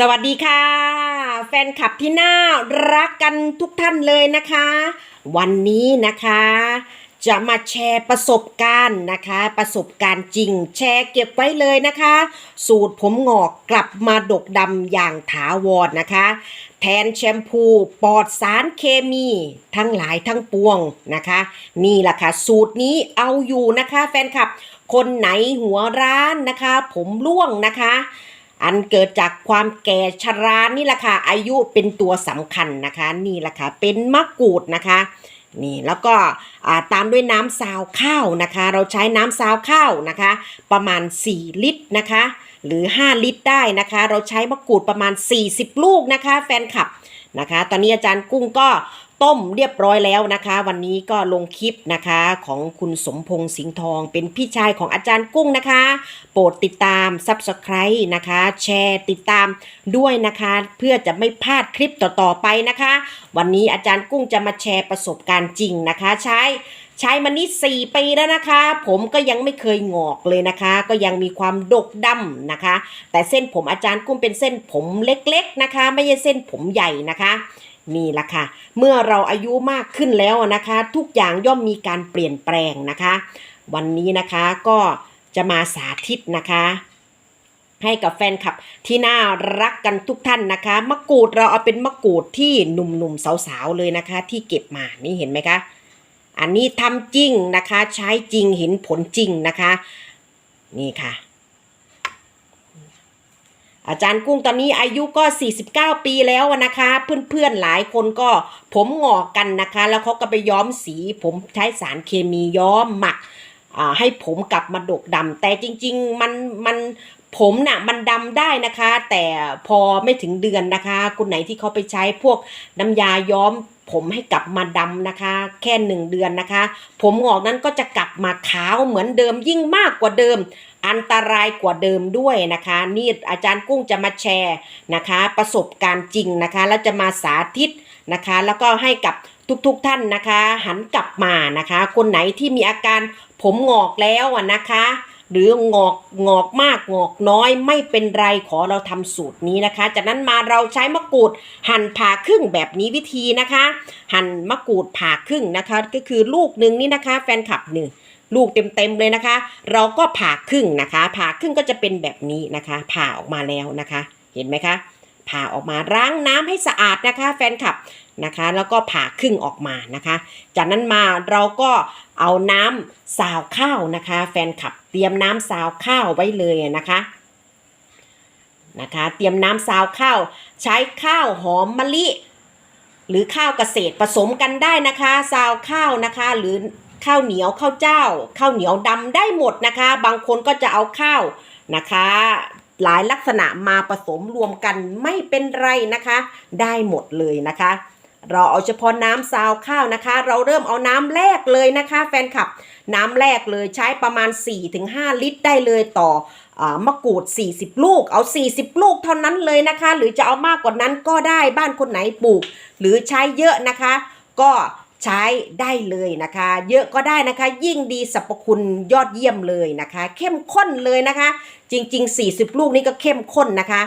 สวัสดีค่ะ แฟนคลับที่น่ารักกันทุกท่านเลยนะคะ วันนี้นะคะ จะมาแชร์ประสบการณ์นะคะ ประสบการณ์จริง แชร์เก็บไว้เลยนะคะ สูตรผมหงอกกลับมาดกดำอย่างถาวรนะคะ แทนแชมพูปลอดสารเคมีทั้งหลายทั้งปวงนะคะ นี่แหละค่ะ สูตรนี้เอาอยู่นะคะ แฟนคลับ คนไหนหัวร้านนะคะ ผมร่วงนะคะ อันเกิดจากความแก่ชรานี่แหละค่ะอายุเป็นตัวสำคัญนะคะ นี่แหละค่ะเป็นมะกรูดนะคะนี่แล้วก็ตามด้วยน้ำซาวข้าวนะคะ เราใช้น้ำซาวข้าวนะคะ ประมาณ 4 ลิตรนะคะ หรือ 5 ลิตรได้นะคะ เราใช้มะกรูดประมาณ 40 ลูกนะคะ แฟนคลับนะคะ ตอนนี้อาจารย์กุ้งก็ ต้มเรียบร้อยแล้วนะคะ วันนี้ก็ลงคลิปนะคะของคุณสมพงษ์สิงห์ทอง เป็นพี่ชายของอาจารย์กุ้งนะคะ โปรดติดตาม Subscribe นะคะ แชร์ติดตามด้วยนะคะ เพื่อจะไม่พลาดคลิปต่อๆไปนะคะ วันนี้อาจารย์กุ้งจะมาแชร์ประสบการณ์จริงนะคะ ใช้ใช้มานี่สี่ปีแล้วนะคะ ผมก็ยังไม่เคยงอกเลยนะคะ ก็ยังมีความดกดำนะคะ แต่เส้นผมอาจารย์กุ้งเป็นเส้นผมเล็กๆนะคะ ไม่ใช่เส้นผมใหญ่นะคะ นี่แหละค่ะ เมื่อเราอายุมากขึ้นแล้วนะคะ ทุกอย่างย่อมมีการเปลี่ยนแปลงนะคะ วันนี้นะคะก็จะมาสาธิตนะคะ ให้กับแฟนคลับที่น่ารักกันทุกท่านนะคะ มะกรูดเราเอาเป็นมะกรูดที่หนุ่มๆสาวๆเลยนะคะ ที่เก็บมานี่เห็นไหมคะอันนี้ทำจริงนะคะ ใช้จริงเห็นผลจริงนะคะ นี่ค่ะ อาจารย์กุ้งตอนนี้อายุก็ 49 ปีแล้วนะคะ เพื่อนๆหลายคนก็ผมงอกกันนะคะ แล้วเขาก็ไปย้อมสี ผมใช้สารเคมีย้อมหมักให้ผมกลับมาดกดำแต่จริง ๆ มันมันผมน่ะมันดำได้นะคะ แต่พอไม่ถึงเดือนนะคะ คนไหนที่เขาไปใช้พวกน้ำยาย้อม ผมให้กลับมาดำนะคะ แค่หนึ่งเดือนนะคะ ผมงอกนั้นก็จะกลับมาขาวเหมือนเดิมยิ่งมากกว่าเดิม อันตรายกว่าเดิมด้วยนะคะ นี่อาจารย์กุ้งจะมาแชร์นะคะ ประสบการณ์จริงนะคะ แล้วจะมาสาธิตนะคะ แล้วก็ให้กับทุกๆทท่านนะคะ หันกลับมานะคะ คนไหนที่มีอาการผมงอกแล้วอะนะคะหรืองอกงอกมากงอกน้อยไม่เป็นไรขอเราทำสูตรนี้นะคะ จากนั้นมาเราใช้มะกรูดหั่นผ่าครึ่งแบบนี้วิธีนะคะ หั่นมะกรูดผ่าครึ่งนะคะ ก็คือลูกหนึ่งนี่นะคะ แฟนคลับหนึ่ง ลูกเต็มๆเลยนะคะ เราก็ผ่าครึ่งนะคะ ผ่าครึ่งก็จะเป็นแบบนี้นะคะ ผ่าออกมาแล้วนะคะ เห็นไหมคะ ผ่าออกมาล้างน้ำให้สะอาดนะคะ แฟนคลับนะคะ แล้วก็ผ่าครึ่งออกมานะคะ จากนั้นมาเราก็เอาน้ำสาวข้าวนะคะ แฟนคลับเตรียมน้ำสาวข้าวไว้เลยนะคะนะคะ เตรียมน้ำสาวข้าว ใช้ข้าวหอมมะลิ หรือข้าวเกษตรผสมกันได้นะคะ ซาวข้าวนะคะ หรือ ข้าวเหนียวข้าวเจ้า ข้าวเหนียวดำได้หมดนะคะ บางคนก็จะเอาข้าวนะคะ หลายลักษณะมาผสมรวมกันไม่เป็นไรนะคะ ได้หมดเลยนะคะ เราเอาเฉพาะน้ำซาวข้าวนะคะ เราเริ่มเอาน้ำแรกเลยนะคะ แฟนคลับ น้ำแรกเลยใช้ประมาณ 4-5 ลิตรได้เลยต่ออมะกรูด 40 ลูก เอา 40 ลูกเท่านั้นเลยนะคะ หรือจะเอามากกว่านั้นก็ได้บ้านคนไหนปลูก หรือใช้เยอะนะคะ ก็ ใช้ได้เลยนะคะ เยอะก็ได้นะคะ ยิ่งดีสรรพคุณยอดเยี่ยมเลยนะคะ เข้มข้นเลยนะคะ จริง ๆ 40 ลูกนี่ก็เข้มข้นนะคะ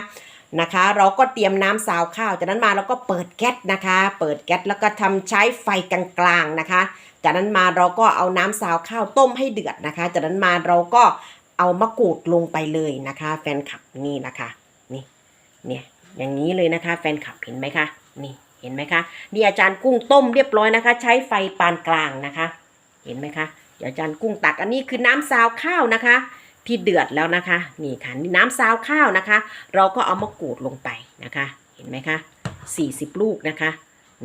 นะคะ เราก็เตรียมน้ำซาวข้าว จากนั้นมาเราก็เปิดแก๊สนะคะ เปิดแก๊สแล้วก็ทำใช้ไฟกลางๆนะคะ จากนั้นมาเราก็เอาน้ำซาวข้าวต้มให้เดือดนะคะ จากนั้นมาเราก็เอามะกรูดลงไปเลยนะคะ แฟนคลับนี่นะคะ นี่เนี่ยอย่างนี้เลยนะคะ แฟนคลับเห็นไหมคะนี่ เห็นไหมคะนี่อาจารย์กุ้งต้มเรียบร้อยนะคะ ใช้ไฟปานกลางนะคะ เห็นไหมคะเดี๋ยวอาจารย์กุ้งตักอันนี้คือน้ำซาวข้าวนะคะ ที่เดือดแล้วนะคะนี่ค่ะนี่น้ำซาวข้าวนะคะ เราก็เอามะกรูดลงไปนะคะ เห็นไหมคะ40 ลูกนะคะ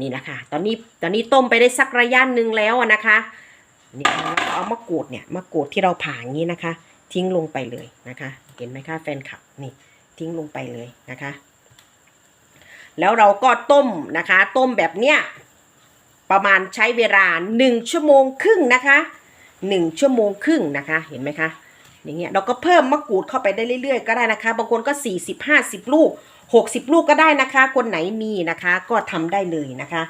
นี่นะคะตอนนี้ตอนนี้ต้มไปได้สักระยะหนึ่งแล้วนะคะนี่แล้วก็เอามะกรูดเนี่ยมะกรูดที่เราผ่าอย่างนี้นะคะ ทิ้งลงไปเลยนะคะ เห็นไหมคะแฟนคลับนี่ทิ้งลงไปเลยนะคะ แล้วเราก็ต้มนะคะ ต้มแบบเนี้ยประมาณใช้เวลาหนึ่งชั่วโมงครึ่งนะคะหนึ่งชั่วโมงครึ่งนะคะเห็นไหมคะอย่างเงี้ยเราก็เพิ่มมะกรูดเข้าไปได้เรื่อยๆ ก็ได้นะคะ บางคนก็ 40 50 ลูก 60 ลูกก็ได้นะคะ คนไหนมีนะคะก็ทำได้เลยนะคะ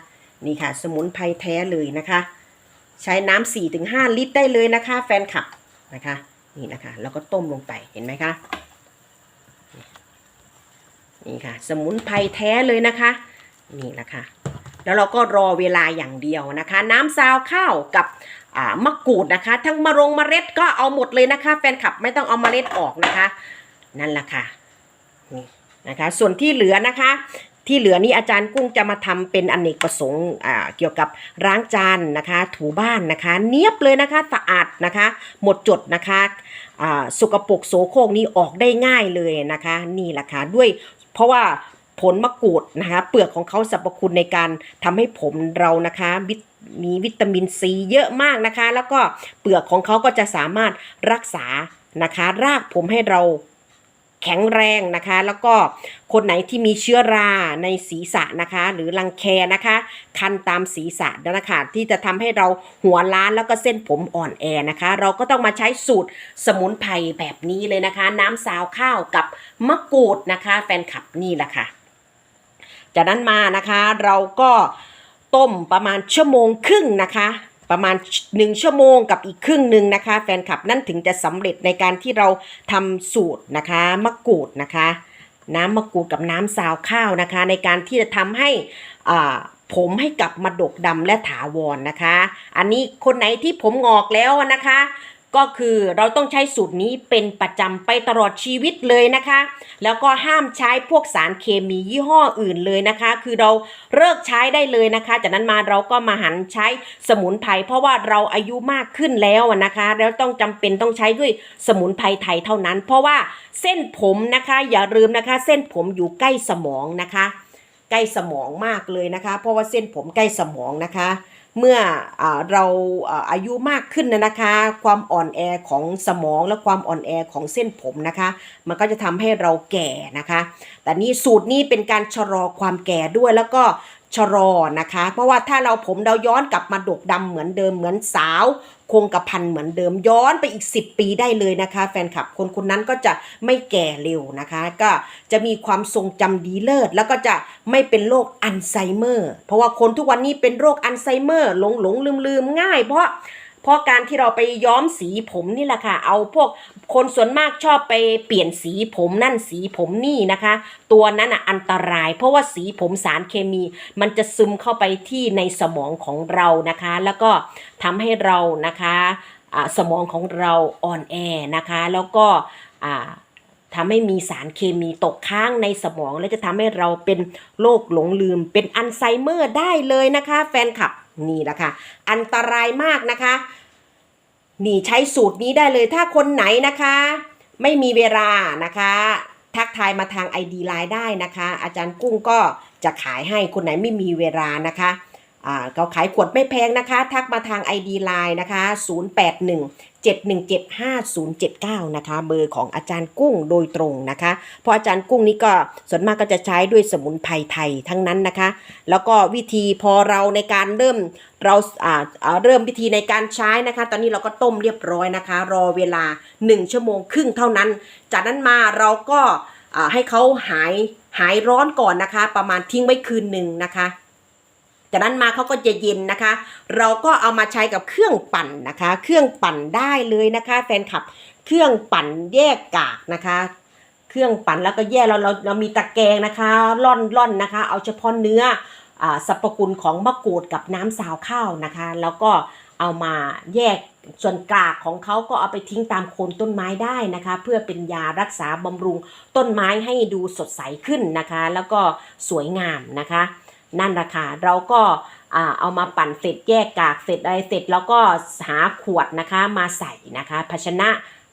นี่ค่ะ สมุนไพรแท้เลยนะคะ ใช้น้ำ4ถึง5ลิตรได้เลยนะคะ แฟนคลับนะคะ นี่นะคะ แล้วก็ต้มลงไปเห็นไหมคะ นี่ค่ะ สมุนไพรแท้เลยนะคะ นี่แหละค่ะ แล้วเราก็รอเวลาอย่างเดียวนะคะ น้ำซาวข้าวกับมะกรูดนะคะ ทั้งมะรงมะเร็ดก็เอาหมดเลยนะคะ แฟนคลับไม่ต้องเอามะเมล็ดออกนะคะ นั่นแหละค่ะนี่นะคะ ส่วนที่เหลือนะคะที่เหลือนี่อาจารย์กุ้งจะมาทำเป็นอนเนกประสงค์เกี่ยวกับล้างจานนะคะ ถูบ้านนะคะ เนียบเลยนะคะสะอาดนะคะ หมดจดนะคะสกปรกโสโครกนี้ออกได้ง่ายเลยนะคะ นี่แหละค่ะด้วย เพราะว่าผลมะกรูดนะคะเปลือกของเขาสรรพคุณในการทำให้ผมเรานะคะมีวิตามินซีเยอะมากนะคะ แล้วก็เปลือกของเขาก็จะสามารถรักษานะคะ รากผมให้เรา แข็งแรงนะคะ แล้วก็คนไหนที่มีเชื้อราในศีรษะนะคะ หรือรังแคนะคะ คันตามศีรษะนะคะที่จะทำให้เราหัวล้านแล้วก็เส้นผมอ่อนแอนะคะ เราก็ต้องมาใช้สูตรสมุนไพรแบบนี้เลยนะคะ น้ำซาวข้าวกับมะกรูดนะคะ แฟนคลับนี่แหละค่ะ จากนั้นมานะคะเราก็ต้มประมาณชั่วโมงครึ่งนะคะ ประมาณ 1 ชั่วโมงกับอีกครึ่งหนึ่งนะคะ แฟนคลับนั่นถึงจะสำเร็จในการที่เราทำสูตรนะคะมะกรูดนะคะ น้ำมะกรูดกับน้ำซาวข้าวนะคะ ในการที่จะทำให้อ่าผมให้กลับมาดกดำและถาวรนะคะ อันนี้คนไหนที่ผมงอกแล้วนะคะ ก็คือเราต้องใช้สูตรนี้เป็นประจำไปตลอดชีวิตเลยนะคะ แล้วก็ห้ามใช้พวกสารเคมียี่ห้ออื่นเลยนะคะ คือเราเลิกใช้ได้เลยนะคะ จากนั้นมาเราก็มาหันใช้สมุนไพรเพราะว่าเราอายุมากขึ้นแล้วนะคะ แล้วต้องจำเป็นต้องใช้ด้วยสมุนไพรไทยเท่านั้น เพราะว่าเส้นผมนะคะอย่าลืมนะคะ เส้นผมอยู่ใกล้สมองนะคะ ใกล้สมองมากเลยนะคะ เพราะว่าเส้นผมใกล้สมองนะคะ เมื่ออเราอายุมากขึ้นนะนะคะ ความอ่อนแอของสมองและความอ่อนแอของเส้นผมนะคะ มันก็จะทำให้เราแก่นะคะ แต่นี่สูตรนี้เป็นการชะลอความแก่ด้วยแล้วก็ ชะลอนะคะ เพราะว่าถ้าเราผมเราย้อนกลับมาดกดำเหมือนเดิมเหมือนสาว คงกระพันเหมือนเดิมย้อนไปอีก 10 ปีได้เลยนะคะ แฟนคลับคนคนนั้นก็จะไม่แก่เร็วนะคะ ก็จะมีความทรงจำดีเลิศ แล้วก็จะไม่เป็นโรคอัลไซเมอร์ เพราะว่าคนทุกวันนี้เป็นโรคอัลไซเมอร์หลงหลงลืมลืมง่าย เพราะเพราะการที่เราไปย้อมสีผมนี่แหละค่ะ เอาพวก คนส่วนมากชอบไปเปลี่ยนสีผมนั่นสีผมนี่นะคะ ตัวนั้นอะอันตราย เพราะว่าสีผมสารเคมี มันจะซึมเข้าไปที่ในสมองของเรานะคะ แล้วก็ทำให้เรานะคะสมองของเราอ่อนแอนะคะ แล้วก็ทำให้มีสารเคมีตกค้างในสมอง และจะทำให้เราเป็นโรคหลงลืม เป็นอัลไซเมอร์ได้เลยนะคะ แฟนคลับนี่แหละค่ะอันตรายมากนะคะ นี่ใช้สูตรนี้ได้เลยถ้าคนไหนนะคะ ไม่มีเวลานะคะ ทักทายมาทาง ID ไลน์ได้นะคะ อาจารย์กุ้งก็จะขายให้คนไหนไม่มีเวลานะคะ อ่าเขาขายขวดไม่แพงนะคะ ทักมาทาง ID Line นะคะ 081 7175079 นะคะ เบอร์ของอาจารย์กุ้งโดยตรงนะคะ เพราะอาจารย์กุ้งนี่ก็ส่วนมากก็จะใช้ด้วยสมุนไพรไทยทั้งนั้นนะคะ แล้วก็วิธีพอเราในการเริ่มเราอ่าเริ่มวิธีในการใช้นะคะ ตอนนี้เราก็ต้มเรียบร้อยนะคะ รอเวลา 1 ชั่วโมงครึ่งเท่านั้น จากนั้นมาเราก็ให้เขาหายหายร้อนก่อนนะคะ ประมาณทิ้งไว้คืนหนึ่งนะคะ จากนั้นมาเขาก็จะเย็นนะคะ เราก็เอามาใช้กับเครื่องปั่นนะคะ เครื่องปั่นได้เลยนะคะแฟนคลับ เครื่องปั่นแยกกากนะคะ เครื่องปั่นแล้วก็แยกเราเราเรามีตะแกรงนะคะร่อนร่อนนะคะ เอาเฉพาะเนื้ออสรรพคุณของมะกรูดกับน้ำซาวข้าวนะคะ แล้วก็เอามาแยกส่วนกากของเขาก็เอาไปทิ้งตามโคนต้นไม้ได้นะคะ เพื่อเป็นยารักษาบำรุงต้นไม้ให้ดูสดใสขึ้นนะคะ แล้วก็สวยงามนะคะ นั่นแหละค่ะเราก็เอามาปั่นเสร็จแยกกากเสร็จอะไรเสร็จแล้วก็หาขวดนะคะมาใส่นะคะภาชนะ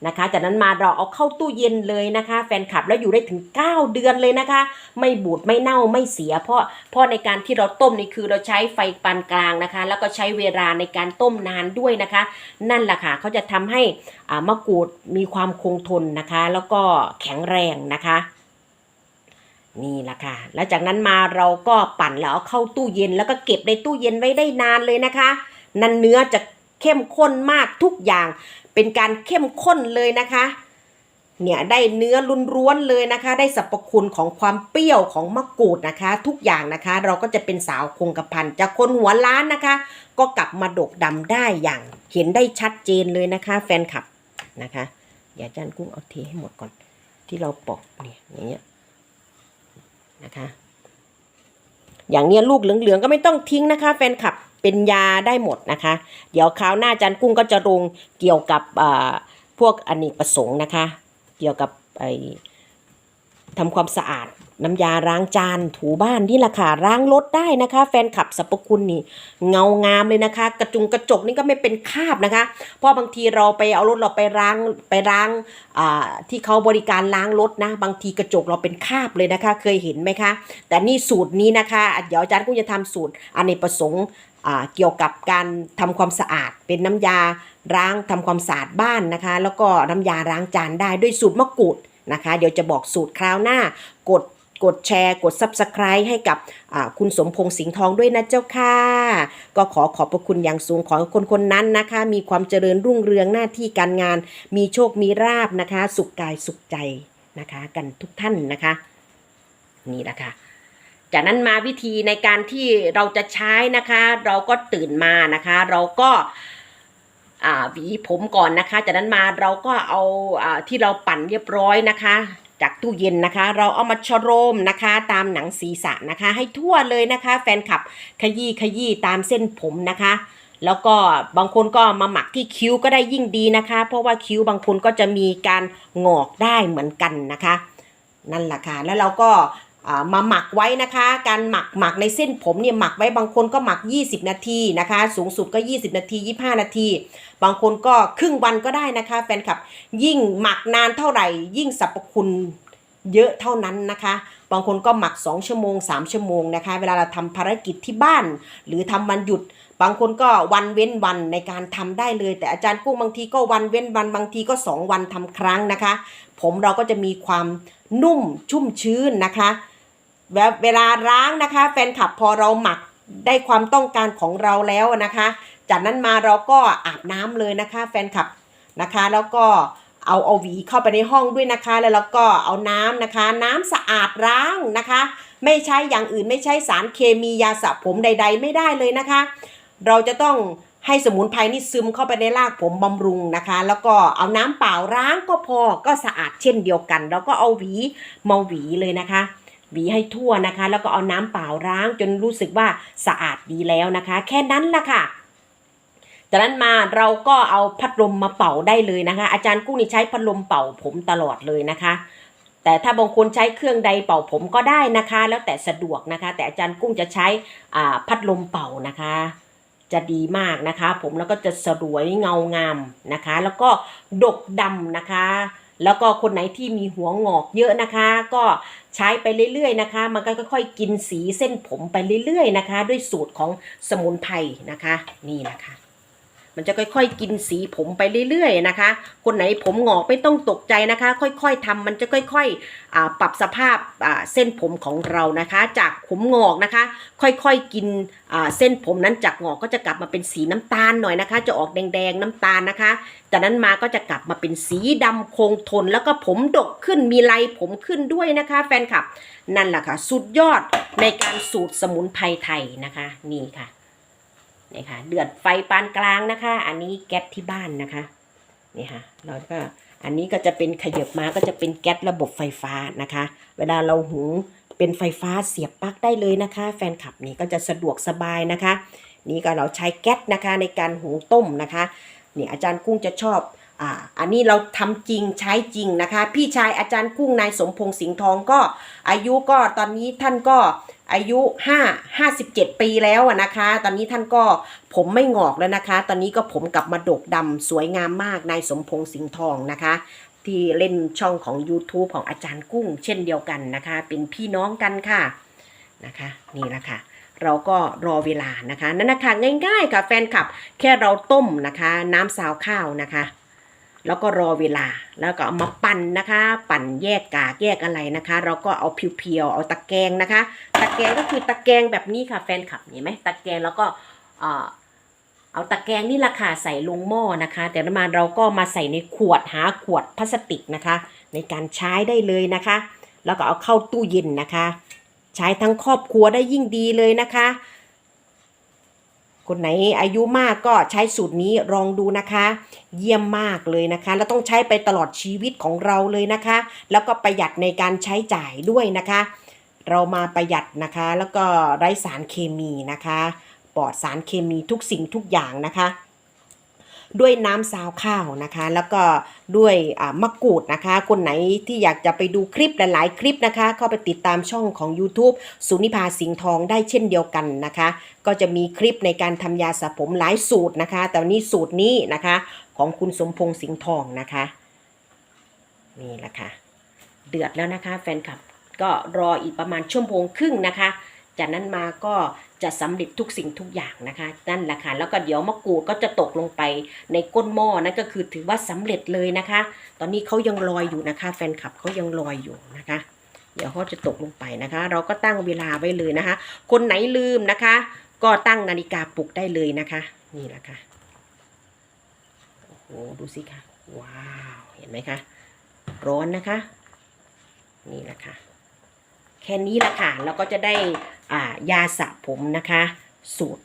นะคะจากนั้นมาเราเอาเข้าตู้เย็นเลยนะคะ แฟนคลับแล้วอยู่ได้ถึง 9 เดือนเลยนะคะ ไม่บูดไม่เน่าไม่เสีย เพราะเพราะในการที่เราต้มนี่คือเราใช้ไฟปานกลางนะคะ แล้วก็ใช้เวลาในการต้มนานด้วยนะคะ นั่นแหละค่ะเขาจะทำให้มะกรูดมีความคงทนนะคะ แล้วก็แข็งแรงนะคะ นี่แหละค่ะ แล้วจากนั้นมาเราก็ปั่นแล้วเอาเข้าตู้เย็นแล้วก็เก็บในตู้เย็นไว้ได้นานเลยนะคะ นั่นเนื้อจะเข้มข้นมากทุกอย่าง เป็นการเข้มข้นเลยนะคะ เนี่ยได้เนื้อล้วนเลยนะคะ ได้สรรพคุณของความเปรี้ยวของมะกรูดนะคะ ทุกอย่างนะคะ เราก็จะเป็นสาวคงกระพันจากคนหัวล้านนะคะ ก็กลับมาดกดำได้อย่างเห็นได้ชัดเจนเลยนะคะ แฟนคลับนะคะอย่าจานกุ้งเอาเทให้หมดก่อน ที่เราปอกเนี่ยอย่างเงี้ย นะคะ อย่างเนี้ยลูกเหลืองๆก็ไม่ต้องทิ้งนะคะ แฟนคลับเป็นยาได้หมดนะคะ เดี๋ยวคราวหน้าจันกุ้งก็จะลงเกี่ยวกับพวกอเนกประสงค์นะคะ เกี่ยวกับไอทำความสะอาด น้ำยาล้างจานถูบ้านนี่แหละค่ะล้างรถได้นะคะ แฟนคลับสรรพคุณนี่เงางามเลยนะคะ กระจุงกระจกนี่ก็ไม่เป็นคราบนะคะ เพราะบางทีเราไปเอารถเราไปล้างไปล้างที่เขาบริการล้างรถนะ บางทีกระจกเราเป็นคราบเลยนะคะ เคยเห็นไหมคะ แต่นี่สูตรนี้นะคะ เดี๋ยวอาจารย์กุ้งจะทำสูตรอเนกประสงค์เกี่ยวกับการทำความสะอาดเป็นน้ำยาล้างทำความสะอาดบ้านนะคะ แล้วก็น้ำยาล้างจานได้ด้วยสูตรมะกรูดนะคะ เดี๋ยวจะบอกสูตรคราวหน้ากด กดแชร์ กด Subscribe ให้กับคุณสมพงษ์สิงห์ทองด้วยนะเจ้าค่ะ ก็ขอขอบพระคุณอย่างสูงขอให้คนคนนั้นนะคะ มีความเจริญรุ่งเรืองหน้าที่การงาน มีโชคมีราบนะคะ สุขกายสุขใจนะคะ กันทุกท่านนะคะ นี่แหละค่ะจากนั้นมาวิธีในการที่เราจะใช้นะคะ เราก็ตื่นมานะคะ เราก็หวีผมก่อนนะคะ จากนั้นมาเราก็เอาอ่าที่เราปั่นเรียบร้อยนะคะ จากตู้เย็นนะคะ เราเอามาชโรมนะคะ ตามหนังศีรษะนะคะ ให้ทั่วเลยนะคะ แฟนคลับขยี้ขยี้ตามเส้นผมนะคะ แล้วก็บางคนก็มาหมักที่คิ้วก็ได้ยิ่งดีนะคะ เพราะว่าคิ้วบางคนก็จะมีการงอกได้เหมือนกันนะคะ นั่นแหละค่ะแล้วเราก็ มาหมักไว้นะคะ การหมักหมักในเส้นผมเนี่ยหมักไว้บางคนก็หมัก 20 นาทีนะคะ สูงสุดก็ 20 นาที 25 นาที บางคนก็ครึ่งวันก็ได้นะคะแฟนคลับ ยิ่งหมักนานเท่าไหร่ ยิ่งสรรพคุณเยอะเท่านั้นนะคะ บางคนก็หมัก 2 ชั่วโมง 3 ชั่วโมงนะคะ เวลาเราทำภารกิจที่บ้าน หรือทำวันหยุด บางคนก็วันเว้นวันในการทำได้เลย แต่อาจารย์กุ้งบางทีก็วันเว้นวัน บางทีก็ 2 วันทำครั้งนะคะ ผมเราก็จะมีความนุ่มชุ่มชื้นนะคะ เวลาล้างนะคะ แฟนคลับพอเราหมักได้ความต้องการของเราแล้วนะคะ จากนั้นมาเราก็อาบน้ำเลยนะคะ แฟนคลับนะคะ แล้วก็เอาเอาหวีเข้าไปในห้องด้วยนะคะ แล้วเราก็เอาน้ำนะคะ น้ำสะอาดล้างนะคะ ไม่ใช้อย่างอื่นไม่ใช้สารเคมียาสระผมใด ๆ ไม่ได้เลยนะคะ เราจะต้องให้สมุนไพรนี่ซึมเข้าไปในรากผมบำรุงนะคะ แล้วก็เอาน้ำเปล่าล้างก็พอก็สะอาดเช่นเดียวกัน แล้วก็เอาหวีมาหวีเลยนะคะ หวีให้ทั่วนะคะ แล้วก็เอาน้ำเปล่าล้างจนรู้สึกว่าสะอาดดีแล้วนะคะ แค่นั้นละค่ะจากนั้นมาเราก็เอาพัดลมมาเป่าได้เลยนะคะ อาจารย์กุ้งนี่ใช้พัดลมเป่าผมตลอดเลยนะคะ แต่ถ้าบางคนใช้เครื่องใดเป่าผมก็ได้นะคะ แล้วแต่สะดวกนะคะ แต่อาจารย์กุ้งจะใช้พัดลมเป่านะคะ จะดีมากนะคะ ผมแล้วก็จะสวยเงางามนะคะ แล้วก็ดกดำนะคะ แล้วก็คนไหนที่มีหัวงอกเยอะนะคะ ก็ใช้ไปเรื่อยๆนะคะ มันก็ค่อยๆกินสีเส้นผมไปเรื่อยๆนะคะ ด้วยสูตรของสมุนไพรนะคะ นี่นะคะ มันจะค่อยๆ กินสีผมไปเรื่อยๆนะคะ คนไหนผมหงอกไม่ต้องตกใจนะคะ ค่อยๆทำมันจะค่อยๆปรับสภาพเส้นผมของเรานะคะ จากผมหงอกนะคะ ค่อยๆกินเส้นผมนั้นจากหงอกก็จะกลับมาเป็นสีน้ำตาลหน่อยนะคะ จะออกแดงๆน้ำตาลนะคะ จากนั้นมาก็จะกลับมาเป็นสีดำคงทน แล้วก็ผมดกขึ้นมีลายผมขึ้นด้วยนะคะ แฟนคลับนั่นแหละค่ะสุดยอดในการสูตรสมุนไพรไทยนะคะ นี่ค่ะ นี่ค่ะ เดือดไฟปานกลางนะคะ อันนี้แก๊สที่บ้านนะคะนี่ค่ะเราก็อันนี้ก็จะเป็นขยับมาก็จะเป็นแก๊สระบบไฟฟ้านะคะ เวลาเราหุงเป็นไฟฟ้าเสียบปลั๊กได้เลยนะคะ แฟนคลับนี่ก็จะสะดวกสบายนะคะ นี่ก็เราใช้แก๊สนะคะในการหุงต้มนะคะนี่อาจารย์กุ้งจะชอบอ่าอันนี้เราทำจริงใช้จริงนะคะ พี่ชายอาจารย์กุ้งนายสมพงษ์สิงห์ทองก็อายุก็ตอนนี้ท่านก็ อายุ5 57 ปีแล้วอะนะคะ ตอนนี้ท่านก็ผมไม่งอกแล้วนะคะ ตอนนี้ก็ผมกลับมาดกดำสวยงามมากนายสมพงษ์สิงห์ทองนะคะ ที่เล่นช่องของ YouTube ของอาจารย์กุ้ง เช่นเดียวกันนะคะ เป็นพี่น้องกันค่ะนะคะ นี่แหละค่ะเราก็รอเวลานะคะ นั่นนะคะง่ายๆค่ะแฟนคลับ แค่เราต้มนะคะ น้ำซาวข้าวนะคะ แล้วก็รอเวลาแล้วก็เอามาปั่นนะคะ ปั่นแยกกากแยกอะไรนะคะ เราก็เอาเพียวๆเอาตะแกรงนะคะ ตะแกรงก็คือตะแกรงแบบนี้ค่ะแฟนคลับเห็นไหมตะแกรงแล้วก็เอาตะแกรงนี่ราคาใส่ลงหม้อนะคะ แต่น้ำมันเราก็มาใส่ในขวดหาขวดพลาสติกนะคะ ในการใช้ได้เลยนะคะ แล้วก็เอาเข้าตู้เย็นนะคะ ใช้ทั้งครอบครัวได้ยิ่งดีเลยนะคะ คนไหนอายุมากก็ใช้สูตรนี้ลองดูนะคะ เยี่ยมมากเลยนะคะ แล้วต้องใช้ไปตลอดชีวิตของเราเลยนะคะ แล้วก็ประหยัดในการใช้จ่ายด้วยนะคะ เรามาประหยัดนะคะ แล้วก็ไร้สารเคมีนะคะ ปลอดสารเคมีทุกสิ่งทุกอย่างนะคะ ด้วยน้ำซาวข้าวนะคะ แล้วก็ด้วยมะกรูดนะคะ คนไหนที่อยากจะไปดูคลิปหลาย ๆ คลิปนะคะเข้าไปติดตามช่องของ YouTube สุนิพาสิงห์ทองได้เช่นเดียวกันนะคะ ก็จะมีคลิปในการทำยาสระผมหลายสูตรนะคะ แต่วันนี้สูตรนี้นะคะของคุณสมพงษ์สิงห์ทองนะคะนี่แหละค่ะเดือดแล้วนะคะ แฟนคลับก็รออีกประมาณชั่วโมงครึ่งนะคะ จากนั้นมาก็จะสำเร็จทุกสิ่งทุกอย่างนะคะนั่นแหละค่ะแล้วก็เดี๋ยวมะกรูดก็จะตกลงไปในก้นหม้อนั่นก็คือถือว่าสำเร็จเลยนะคะ ตอนนี้เขายังลอยอยู่นะคะ แฟนคลับเขายังลอยอยู่นะคะ เดี๋ยวเขาจะตกลงไปนะคะ เราก็ตั้งเวลาไว้เลยนะคะ คนไหนลืมนะคะ ก็ตั้งนาฬิกาปลุกได้เลยนะคะ นี่แหละค่ะโอ้โหดูสิคะว้าวเห็นไหมคะร้อนนะคะ นี่แหละค่ะแค่นี้แหละค่ะเราก็จะได้ ยาสระผมนะคะ สูตร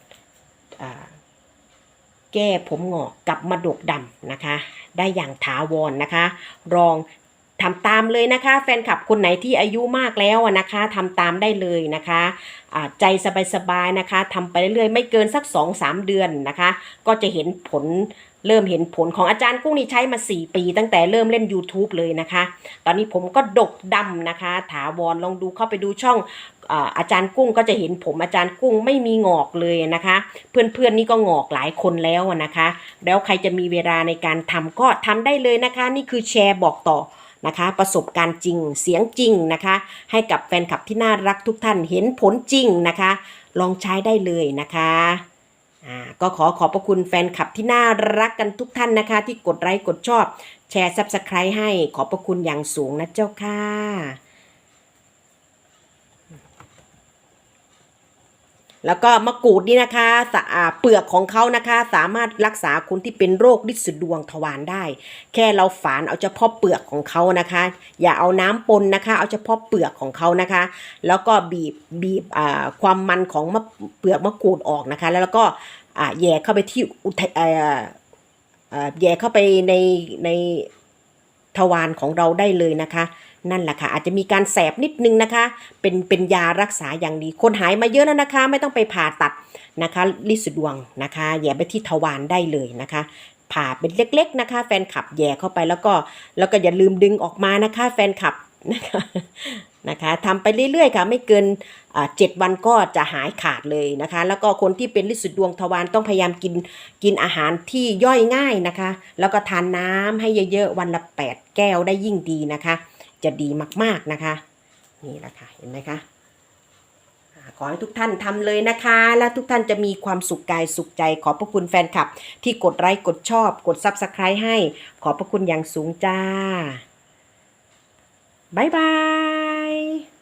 แก้ผมหงอกกับมะดกดำนะคะ ได้อย่างถาวรนะคะลองทำตามเลยนะคะ แฟนคลับคนไหนที่อายุมากแล้วนะคะทำตามได้เลยนะคะอ่าใจสบายๆนะคะทำไปเรื่อยๆ ไม่เกินสัก 2-3 เดือนนะคะ ก็จะเห็นผลเริ่มเห็นผลของอาจารย์กุ้งนี่ใช้มา 4 ปี ตั้งแต่เริ่มเล่น YouTube เลยนะคะ ตอนนี้ผมก็ดกดำนะคะ ถาวรลองดูเข้าไปดูช่อง อาจารย์กุ้งก็จะเห็นผมอาจารย์กุ้งไม่มีงอกเลยนะคะ เพื่อนๆนี่ก็งอกหลายคนแล้วนะคะ แล้วใครจะมีเวลาในการทำก็ทำได้เลยนะคะ นี่คือแชร์บอกต่อนะคะ ประสบการณ์จริงเสียงจริงนะคะ ให้กับแฟนคลับที่น่ารักทุกท่านเห็นผลจริงนะคะ ลองใช้ได้เลยนะคะก็ขอขอบพระคุณแฟนคลับที่น่ารักกันทุกท่านนะคะ ที่กดไลค์กดชอบ แชร์ซับสไครต์ให้ขอบพระคุณอย่างสูงนะเจ้าค่ะ แล้วก็มะกรูดนี่นะคะสะอาเปลือกของเขานะคะ สามารถรักษาคนที่เป็นโรคลิดสุดดวงทวารได้ แค่เราฝานเอาเฉพาะเปลือกของเขานะคะ อย่าเอาน้ำปนนะคะ เอาเฉพาะเปลือกของเขานะคะ แล้วก็บีบบีบความมันของมะเปลือกมะกรูดออกนะคะ แล้วก็แย่เข้าไปที่อุทแย่เข้าไปในในทวารของเราได้เลยนะคะ นั่นแหละค่ะอาจจะมีการแสบนิดนึงนะคะ เป็นเป็นยารักษาอย่างดี คนหายมาเยอะแล้วนะคะ ไม่ต้องไปผ่าตัดนะคะลิสุดวงนะคะแย่ไปที่ทวารได้เลยนะคะผ่าเป็นเล็กๆนะคะ แฟนคลับแย่เข้าไปแล้วก็แล้วก็อย่าลืมดึงออกมานะคะ แฟนคลับนะคะนะคะทำไปเรื่อยๆค่ะ ไม่เกินเจ็ดวันก็จะหายขาดเลยนะคะ แล้วก็คนที่เป็นลิสุดดวงทวารต้องพยายามกินกินอาหารที่ย่อยง่ายนะคะ แล้วก็ทานน้ำให้เยอะๆวันละแปดแก้วได้ยิ่งดีนะคะ จะดีมากๆนะคะนี่แหละค่ะเห็นไหมคะขอให้ทุกท่านทำเลยนะคะ และทุกท่านจะมีความสุขกายสุขใจ ขอบพระคุณแฟนคลับ ที่กดไลค์กดชอบ กดซับสไครต์ให้ ขอบพระคุณอย่างสูงจ้า บ๊ายบาย